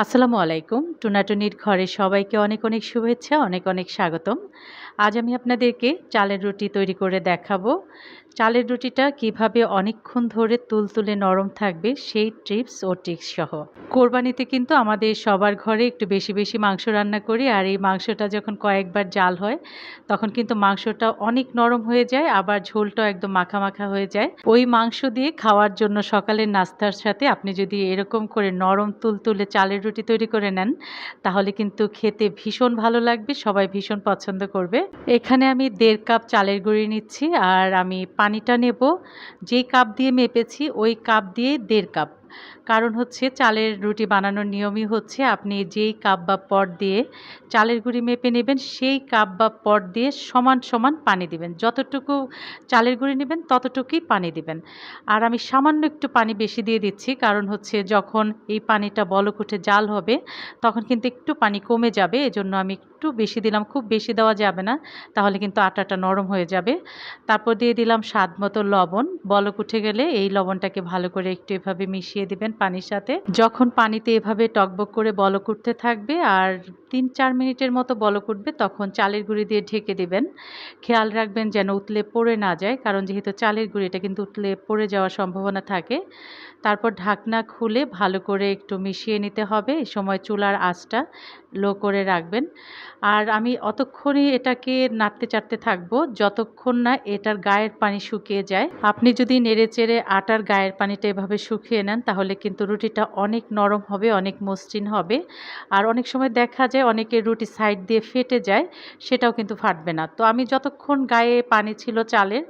আসসালামু আলাইকুম। টুনাটুনির ঘরে সবাইকে অনেক অনেক শুভেচ্ছা, অনেক অনেক স্বাগতম। আজ আমি আপনাদেরকে চালের রুটি তৈরি করে দেখাবো। চালের রুটিটা কীভাবে অনেকক্ষণ ধরে তুলতুলে নরম থাকবে সেই টিপস ও ট্রিক্স সহ। কোরবানিতে কিন্তু আমাদের সবার ঘরে একটু বেশি বেশি মাংস রান্না করি আর এই মাংসটা যখন কয়েকবার জাল হয়, তখন কিন্তু মাংসটা অনেক নরম হয়ে যায়, আবার ঝোলটাও একদম মাখা মাখা হয়ে যায়। ওই মাংস দিয়ে খাওয়ার জন্য সকালের নাস্তার সাথে আপনি যদি এরকম করে নরম তুলতুলে চালের রুটি তৈরি করে নেন, তাহলে কিন্তু খেতে ভীষণ ভালো লাগবে, সবাই ভীষণ পছন্দ করবে। এখানে আমি দেড় কাপ চালের গুঁড়ি নিচ্ছি, আর আমি পানিটা নেব, যেই কাপ দিয়ে মেপেছি, ওই কাপ দিয়ে দেড় কাপ। কারণ হচ্ছে চালের রুটি বানানোর নিয়মই হচ্ছে আপনি যেই কাপ বা পট দিয়ে চালের গুঁড়ি মেপে নেবেন, সেই কাপ বা পট দিয়ে সমান সমান পানি দিবেন। যতটুকু চালের গুঁড়ি নেবেন, ততটুকুই পানি দিবেন। আর আমি সামান্য একটু পানি বেশি দিয়ে দিচ্ছি, কারণ হচ্ছে যখন এই পানিটা বলক উঠে জাল হবে, তখন কিন্তু একটু পানি কমে যাবে। এজন্য আমি একটু বেশি দিলাম, খুব বেশি দেওয়া যাবে না, তাহলে কিন্তু আটাটা নরম হয়ে যাবে। তারপর দিয়ে দিলাম স্বাদ মতো লবণ। বলক উঠে গেলে এই লবণটাকে ভালো করে একটু এভাবে মিশিয়ে দিবেন পানির সাথে। যখন পানিতে এভাবে টকবক করে বলক উঠতে থাকবে আর তিন চার মিনিটের মতো বলক উঠবে, তখন চালের গুঁড়ি দিয়ে ঢেকে দেবেন। খেয়াল রাখবেন যেন উতলে পড়ে না যায়, কারণ যেহেতু চালের গুঁড়ি, এটা কিন্তু উতলে পড়ে যাওয়ার সম্ভাবনা থাকে। তারপর ঢাকনা খুলে ভালো করে একটু মিশিয়ে নিতে হবে এ সময় চুলার আঁচটা লো করে রাখবেন। আর আমি অতক্ষণই এটাকে নাড়তে চাড়তে থাকব, যতক্ষণ না এটার গায়ের পানি শুকিয়ে যায়। আপনি যদি নেড়ে চেড়ে আটার গায়ের পানিটা এভাবে শুকিয়ে নেন, তাহলে কিন্তু রুটিটা অনেক নরম হবে, অনেক মসৃণ হবে। আর অনেক সময় দেখা যায় অনেকের রুটি সাইড দিয়ে ফেটে যায়, সেটাও কিন্তু ফাটবে না। তো আমি যতক্ষণ গায়ে পানি ছিল চালের,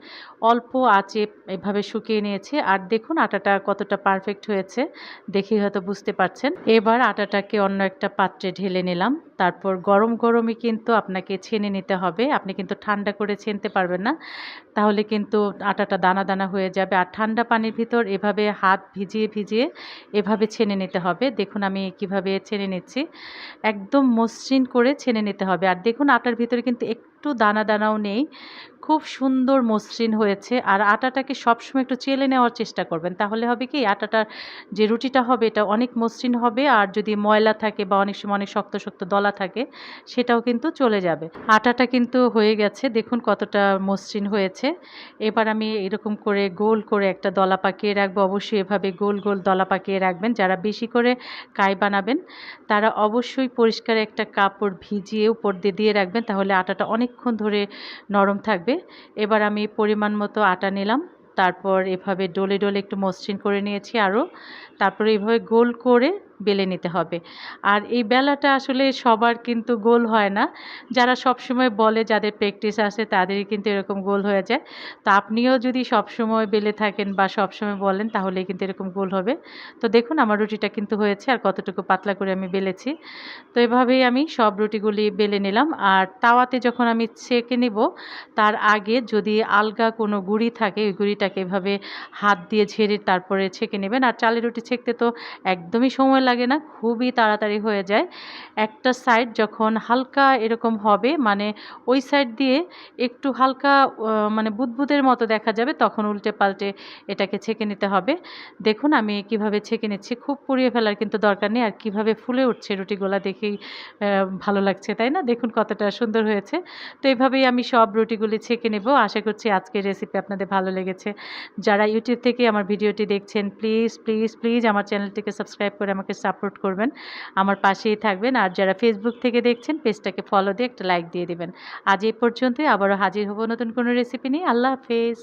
অল্প আঁচে এভাবে শুকিয়ে নিয়েছি। আর দেখুন আটাটা কতটা পারফেক্ট হয়েছে, দেখেই হয়তো বুঝতে পারছেন। এবার আটাটাকে অন্য একটা পাত্রে ঢেলে নিলাম। তারপর গরম গরমই কিন্তু আপনাকে ছেনে নিতে হবে। আপনি কিন্তু ঠান্ডা করে ছেনতে পারবেন না। তাহলে কিন্তু আটাটা দানা দানা হয়ে যাবে। আর ঠান্ডা পানির ভিতর এভাবে হাত ভিজিয়ে ভিজিয়ে এভাবে ছেনে নিতে হবে। দেখুন আমি কীভাবে ছেনে নিচ্ছি। একদম মসৃণ করে ছেনে নিতে হবে। আর দেখুন আটার ভিতরে কিন্তু একটু দানা দানাও নেই। খুব সুন্দর মসৃণ হয়েছে। আর আটাটাকে সবসময় একটু চেলে নেওয়ার চেষ্টা করবেন। তাহলে হবে কি, আটাটার যে রুটিটা হবে, এটা অনেক মসৃণ হবে। আর যদি ময়লা থাকে বা অনেক সময় অনেক শক্ত শক্ত দলা থাকে, সেটাও কিন্তু চলে যাবে। আটাটা কিন্তু হয়ে গেছে। দেখুন কতটা মসৃণ হয়েছে। এবার আমি এরকম করে গোল করে একটা দলা পাকিয়ে রাখব। অবশ্যই এভাবে গোল গোল দলা পাকিয়ে রাখবেন। যারা বেশি করে কাই বানাবেন, তারা অবশ্যই পরিষ্কার একটা কাপড় ভিজিয়ে উপর দিয়ে দিয়ে রাখবেন। তাহলে আটাটা অনেকক্ষণ ধরে নরম থাকবে। এবার আমি পরিমাণ মতো আটা নিলাম। তারপর এভাবে ডলে ডলে একটু মসৃণ করে নিয়েছি আরও তারপরে এভাবে গোল করে বেলে নিতে হবে। আর এই বেলাটা আসলে সবার কিন্তু গোল হয় না। যারা সব সময় বলে যাদের প্র্যাকটিস আছে তাদেরই কিন্তু এরকম গোল হয়ে যায়। তো আপনিও যদি সব সময় বেলে থাকেন বা সব সময় বলেন তাহলে কিন্তু এরকম গোল হবে। তো দেখুন আমার রুটিটা কিন্তু হয়েছে আর কতটুকু পাতলা করে আমি বেলেছি। তো এভাবেই আমি সব রুটিগুলি বেলে নিলাম। আর তাওয়াতে যখন আমি ছেঁকে নিব, তার আগে যদি আলগা কোনো গুঁড়ি থাকে, ওই গুঁড়িটাকে এভাবে হাত দিয়ে ঝেড়ে তারপরে ছেঁকে নেবেন। আর চালের রুটি ছেঁকতে তো একদমই সময় না, খুবই তাড়াতাড়ি হয়ে যায়। একটা সাইড যখন হালকা এরকম হবে মানে ওই সাইড দিয়ে একটু হালকা মানে বুদবুদের মতো দেখা যাবে, তখন উল্টে পাল্টে এটাকে ছেঁকে নিতে হবে। দেখুন আমি কীভাবে ছেঁকে নিচ্ছি, খুব পুড়িয়ে ফেলার কিন্তু দরকার নেই, আর কীভাবে ফুলে উঠছে রুটিগুলা দেখেই ভালো লাগছে, তাই না? দেখুন কতটা সুন্দর হয়েছে। তো এইভাবেই আমি সব রুটিগুলি ছেঁকে নেব। আশা করছি আজকের রেসিপি আপনাদের ভালো লেগেছে। যারা ইউটিউব থেকে আমার ভিডিওটি দেখছেন প্লিজ প্লিজ প্লিজ আমার চ্যানেলটিকে সাবস্ক্রাইব করে আমাকে সাপোর্ট করবেন। আমার পাশেই থাকবেন। আর যারা ফেসবুক থেকে দেখছেন, পেজটাকে ফলো দিয়ে একটা লাইক দিয়ে দেবেন। আজ এই পর্যন্তই। আবারও হাজির হব নতুন কোনো রেসিপি নিয়ে। আল্লাহ হাফেজ।